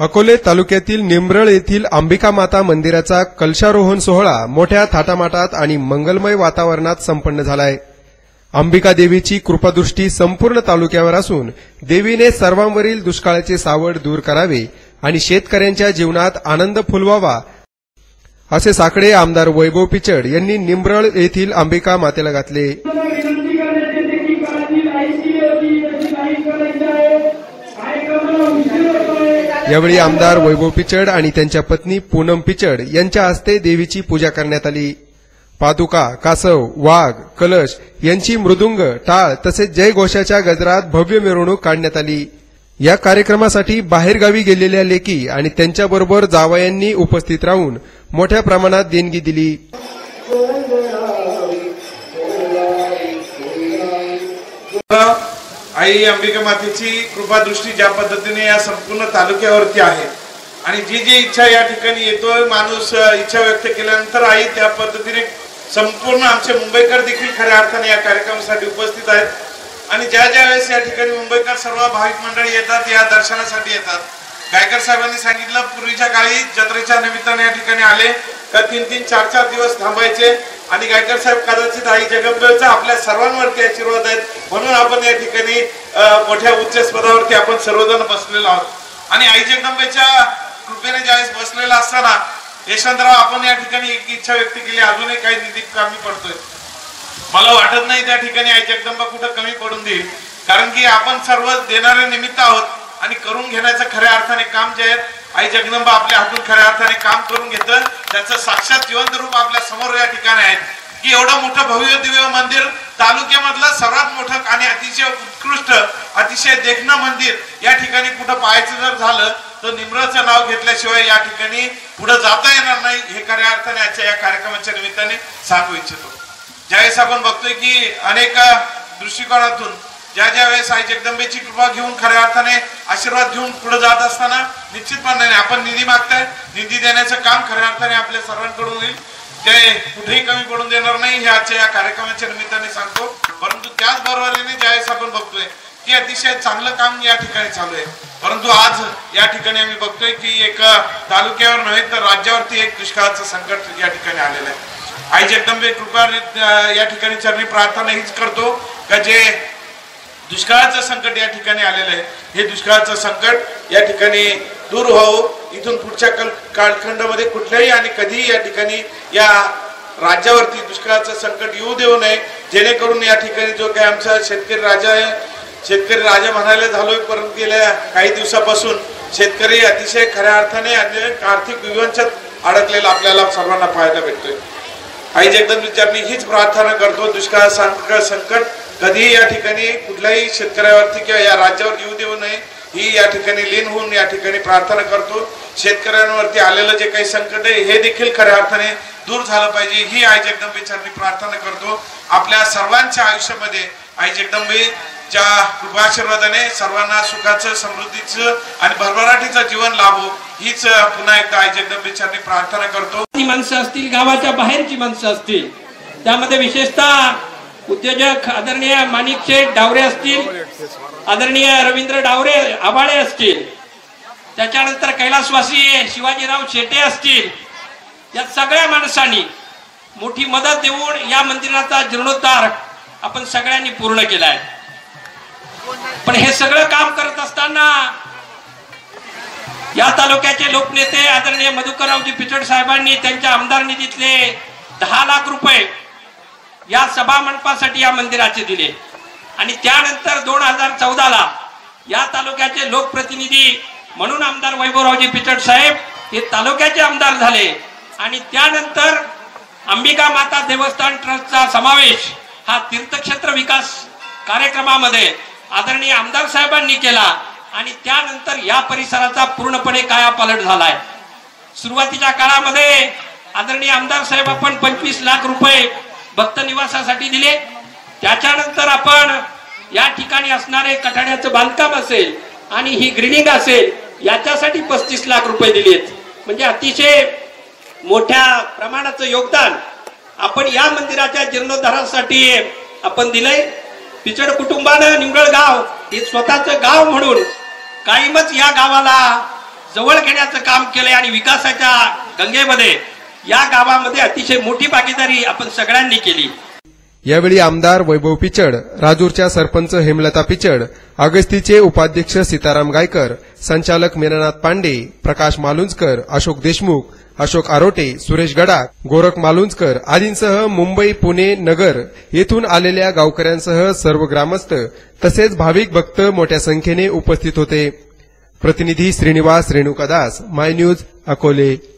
अकोले तालुक्यातील निमरळ येथील अंबिका माता मंदिराचा कलशारोहण सोहळा मोठ्या थाटामाटात आणि मंगलमय वातावरणात संपन्न झालाय. अंबिका देवीची कृपादृष्टी संपूर्ण तालुक्यावर असून देवीने सर्वांवरील दुष्काळाचे सावड दूर करावे आणि शेतकऱ्यांच्या जीवनात आनंद फुलवावा असे साकडे आमदार वैभव पिचड यांनी निमरळ येथील अंबिका मातेला घातले. यावेळी आमदार वैभव पिचड आणि त्यांच्या पत्नी पूनम पिचड यांच्या हस्ते देवीची पूजा करण्यात आली. पादुका कासव वाघ कलश यांची मृदुंग टाळ तसेच जयघोषाच्या गजरात भव्य मिरवणूक काढण्यात आली. या कार्यक्रमासाठी बाहेरगावी गेलेल्या लेकी आणि त्यांच्याबरोबर जावयांनी उपस्थित राहून मोठ्या प्रमाणात देणगी दिली. आई अंबिका मातेची कृपादृष्टी ज्या पद्धतीने या संपूर्ण तालुक्यावरती आहे. आणि जी जी इच्छा या ठिकाणी येतोय माणूस इच्छा व्यक्त केल्यानंतर आई त्या पद्धतीने संपूर्ण आमचे मुंबईकर देखील खऱ्या अर्थाने या कार्यक्रमासाठी उपस्थित आहेत. आणि ज्या ज्या वेळेस या ठिकाणी मुंबईकर सर्व भाविक मंडळी येतात या दर्शनासाठी येतात. गायकर साहेबांनी सांगितलं पूर्वीच्या काळी जत्रेच्या निमित्ताने या ठिकाणी आले. का तीन तीन चार चार दिवस थांबायचे. आणि गायकर साहेब कदाचित आई जगदंबेचा आपल्या सर्वांवरती आशीर्वाद आहेत. म्हणून आपण या ठिकाणी मोठ्या उच्च पदावरती आपण सर्वजण बसलेलो आहोत. आणि आई जगदंबेच्या कृपेने ज्यावेळेस बसलेला असताना यशवंतराव आपण या ठिकाणी एक इच्छा व्यक्त केली अजूनही काही निधी कमी पडतोय. मला वाटत नाही त्या ठिकाणी आई जगदंबा कुठं कमी पडून देईल. कारण की आपण सर्व देणारे निमित्त आहोत आणि करून घेण्याचं खऱ्या अर्थाने काम जे आहे आई जगदंबा आपल्या हातून खऱ्या अर्थाने काम करून घेतं. त्याचं साक्षात जिवंत रूप आपल्यासमोर या ठिकाणी आहेत की एवढं मोठं भव्य दिव्य मंदिर तालुक्यामधलं सर्वात मोठं आणि अतिशय उत्कृष्ट अतिशय देखणं मंदिर या ठिकाणी कुठं पाहायचं जर झालं तर निम्रचं नाव घेतल्याशिवाय या ठिकाणी पुढे जाता येणार नाही. हे खऱ्या अर्थाने आजच्या या कार्यक्रमाच्या निमित्ताने सांगू इच्छितो. ज्यावेळेस आपण बघतोय की अनेक दृष्टिकोनातून ज्या ज्या वेळेस आई जगदंबेची कृपा घेऊन खऱ्या अर्थाने आशीर्वाद घेऊन पुढे जात असताना निश्चितपणे आपण निधी मागताय. निधी देण्याचं काम खऱ्या अर्थाने आपल्या सर्वांकडून होईल. ते कुठेही कमी पडून देणार नाही. हे आजच्या या कार्यक्रमाच्या निमित्ताने सांगतो. परंतु त्याच बरोबरीने ज्यावेळेस आपण बघतोय की अतिशय चांगलं काम या ठिकाणी चालू आहे. परंतु आज या ठिकाणी आम्ही बघतोय की एक तालुक्यावर नव्हे तर राज्यावरती एक दुष्काळाचं संकट या ठिकाणी आलेलं आहे. आई जगदंबे कृपा या ठिकाणी चरणी प्रार्थना हीच करतो. का जे दुष्काळाचं संकट या ठिकाणी आलेलं आहे. हे दुष्काळाचं संकट या ठिकाणी दूर व्हावं इथून पुढच्या कल कालखंडामध्ये कुठल्याही आणि कधीही या ठिकाणी या राज्यावरती दुष्काळाचं संकट येऊ देऊ नये. जेणेकरून या ठिकाणी जो काही आमचा शेतकरी राजा आहे शेतकरी राजा म्हणायला झालोय परंतु गेल्या काही दिवसापासून शेतकरी अतिशय खऱ्या अर्थाने आर्थिक विवंचत अडकलेला आपल्याला सर्वांना पाहायला भेटतोय. आई जगदंबीचरणी हीच प्रार्थना करतो दुष्काळ संकट कधीही या ठिकाणी कुठल्याही शेतकऱ्यावरती किंवा या राज्यावर येऊ देऊ नये ही या ठिकाणी लीन होऊन या ठिकाणी प्रार्थना करतो. शेतकऱ्यांवरती आलेलं जे काही संकट आहे हे देखील खऱ्या अर्थाने दूर झालं पाहिजे. ही आई जगदंबेचरणी प्रार्थना करतो. आपल्या सर्वांच्या आयुष्यामध्ये आई जगदंबेच्या कृपाशीर्वादाने सर्वांना सुखाचं समृद्धीचं आणि भरभराटीचं जीवन लाभो. हीच पुन्हा एकदा आई जगदंबेचरणी प्रार्थना करतो. ती माणसं असतील गावाच्या बाहेरची माणसं असतील त्यामध्ये विशेषतः उद्योजक आदरणीय माणिक शेठ डावरे असतील आदरणीय रवींद्र डावरे आबाळे असतील त्याच्यानंतर कैलासवासी शिवाजीराव शेटे असतील या सगळ्या माणसांनी मोठी मदत देऊन या मंदिराचा जीर्णोद्धार आपण सगळ्यांनी पूर्ण केला आहे. पण हे सगळं काम करत असताना या तालुक्याचे लोकनेते आदरणीय मधुकररावजी पिचड साहेबांनी त्यांच्या आमदार निधीतले दहा लाख रुपये या सभा मंडपासाठी या मंदिराचे दिले. आणि त्यानंतर दोन हजार चौदाला या तालुक्याचे लोकप्रतिनिधी म्हणून आमदार वैभवरावजी पिचड साहेब हे तालुक्याचे आमदार झाले. आणि त्यानंतर अंबिका माता देवस्थान ट्रस्टचा समावेश हा तीर्थक्षेत्र विकास कार्यक्रमामध्ये आदरणीय आमदार साहेबांनी केला. आणि त्यानंतर या परिसराचा पूर्णपणे कायापालट झालाय. सुरुवातीच्या काळामध्ये आदरणीय आमदार साहेब आपण पंचवीस लाख रुपये भक्त निवासासाठी दिले. त्याच्यानंतर आपण या ठिकाणी असणारे कठाड्याचं बांधकाम असेल आणि ही ग्रीनिंग असेल याच्यासाठी पस्तीस लाख रुपये दिलेत. म्हणजे अतिशय मोठ्या प्रमाणाचं योगदान आपण या मंदिराच्या जीर्णोद्धारासाठी आपण दिलंय. पिचड कुटुंबानं निंगळ गाव हे स्वतःच गाव म्हणून कायमच या गावाला जवळ घेण्याचं काम केलंय आणि विकासाच्या गंगेमध्ये या गावामध्ये अतिशय मोठी भागीदारी आपण सगळ्यांनी केली. यावेळी आमदार वैभव पिचड राजूरच्या सरपंच हेमलता पिचड अगस्तीचे उपाध्यक्ष सीताराम गायकर संचालक मीनानाथ पांडे प्रकाश मालुंजकर अशोक देशमुख अशोक आरोटे सुरेश गडाख गोरख मालुंजकर आदींसह मुंबई पुणे नगर येथून आलेल्या गावकऱ्यांसह सर्व ग्रामस्थ तसेच भाविक भक्त मोठ्या संख्येने उपस्थित होते. प्रतिनिधी श्रीनिवास रेणुकादास माय न्यूज अकोले.